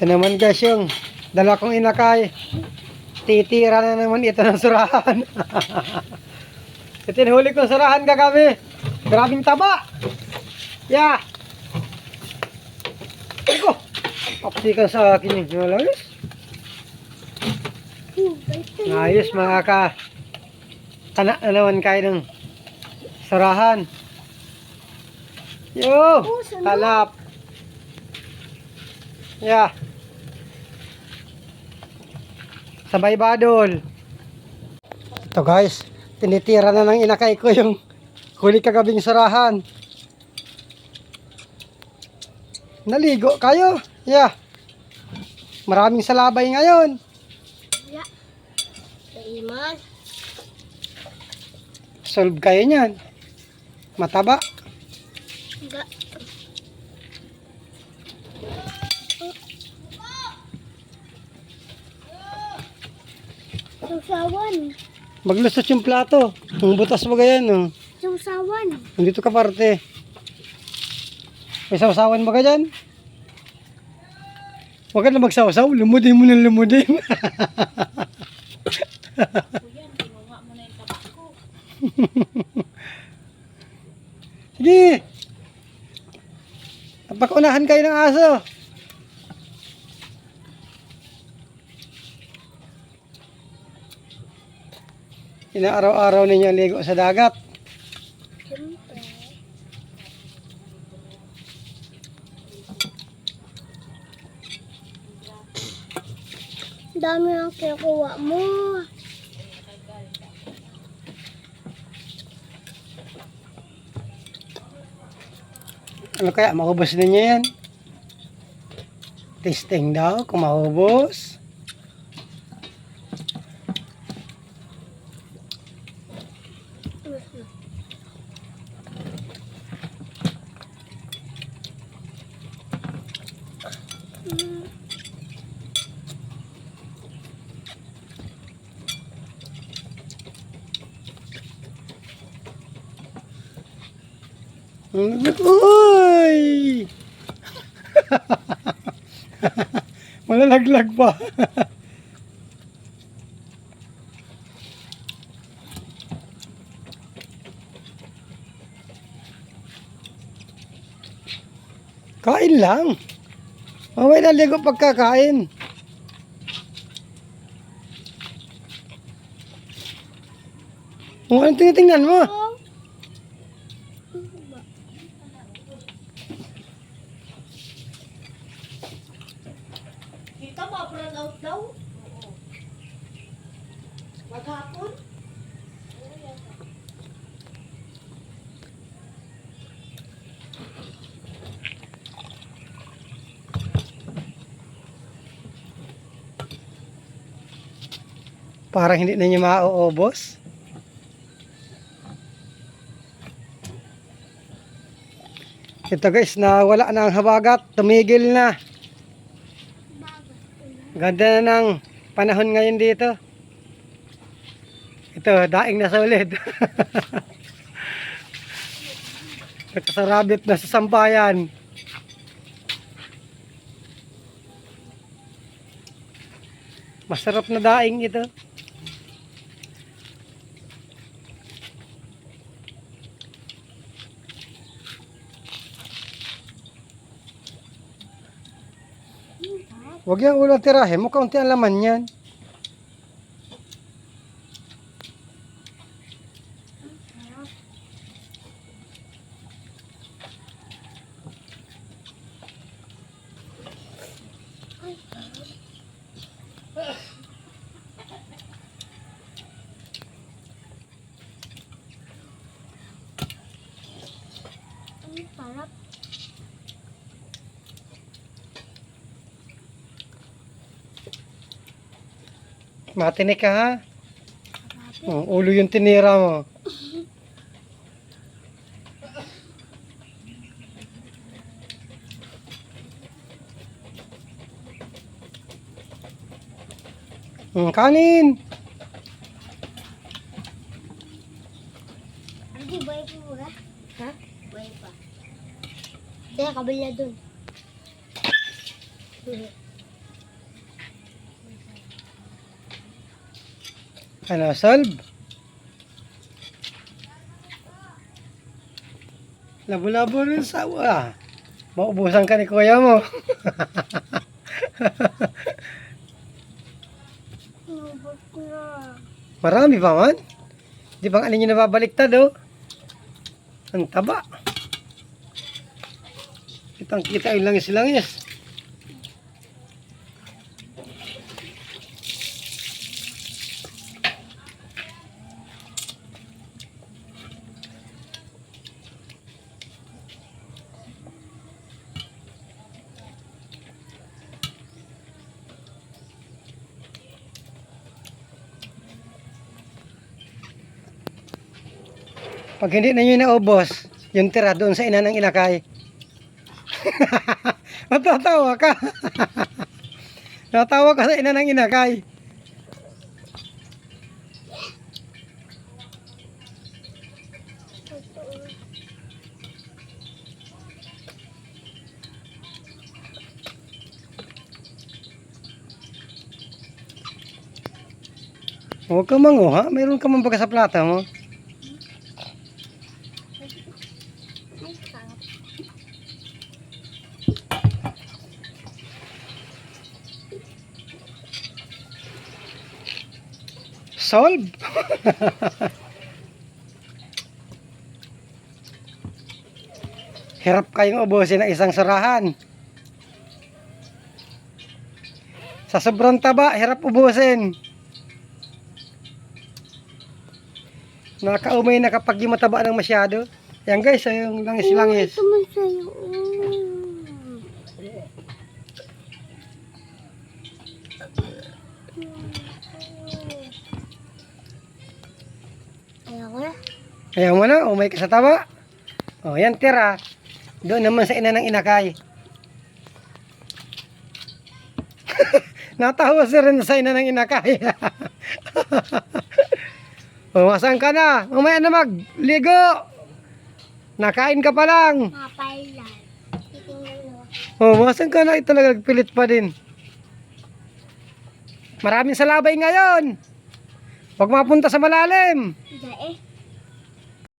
Ito naman guys yung dala kong inakay. Titira na naman ito ng surahan. ito yung huli kong surahan kagabi. Grabing taba. Yeah. Iko. Kapsikan sa akin yung malayos. Ayos mga ka. Kana na naman kayo ng sarahan. Yo! Kalap. Yeah. Sabay badol. Ito guys, tinitira na ng inakay ko yung huli kagabing sarahan. Naligo kayo. Yeah. Maraming salabay ngayon. Iman. Solve kayo niyan. Mataba. Sausawan. Maglusot yung plato. Ang butas mo ganyan, oh. Sausawan. Nandito ka parte. May sausawan ba ka dyan? Huwag ka na magsawsaw. Lumudin mo ng lumudin. Sige. Pagkunahan kayo ng aso. Inaaraw-araw ninyo ligo sa dagat. Siyempre. Dami ang kinukuha mo. Ano kaya, maubos ninyo yan? Testing daw, kung maubos. Uy! Malalaglag pa. Kain lang. Mamaya naligo pagkakain. Kung anong tinitingnan mo? Oh. Daw? Maghapon? Parang hindi na niya mauubos. Ito guys, na wala na ang habagat, tumigil na. Ganda na ng panahon ngayon dito. Ito, daing na sa ulit. Nakasarabit na sa sambayan. Masarap na daing ito. Huwag yung ulo tirahin mo, kaunti ang laman yan. Matinik ka ha. Oh, ulo yung tinira mo. Hmm, kanin. Hindi, buhay pa mura. Ha? Buhay pa. Kaya kabila dun. Ano, solve? Labo-labo rin sa ah. Maubusan ka ni kuya mo. Marami pa man. Di ba alin yung nababaliktad oh? Ang taba. Kitang kita yung langis-langis. Pag hindi na nyo naubos, yung tira doon sa ina ng inakay. Matatawa ka. Natawa ka sa ina ng inakay. Huwag ka manguha. Mayroon ka man baga sa plata mo. Solve. Hirap kayong ubusin ng isang surahan. Sa sobrang taba, hirap ubusin. Nakaumay na kapag yung mataba ng masyado. Yan guys, oh, yung langis-langis. Ito man sa'yo. Ayaw ko na. Ayaw mo na, umay ka sa taba. O, yan tira. Doon naman sa ina ng inakay. Natawa si rin sa ina ng inakay. o, masan ka na? Umaya na magligo. Nakain ka pa lang. Mapailan. O, masan ka na? Ito talaga pilit pa din. Maraming salabay ngayon. Huwag mapunta sa malalim. Hindi eh.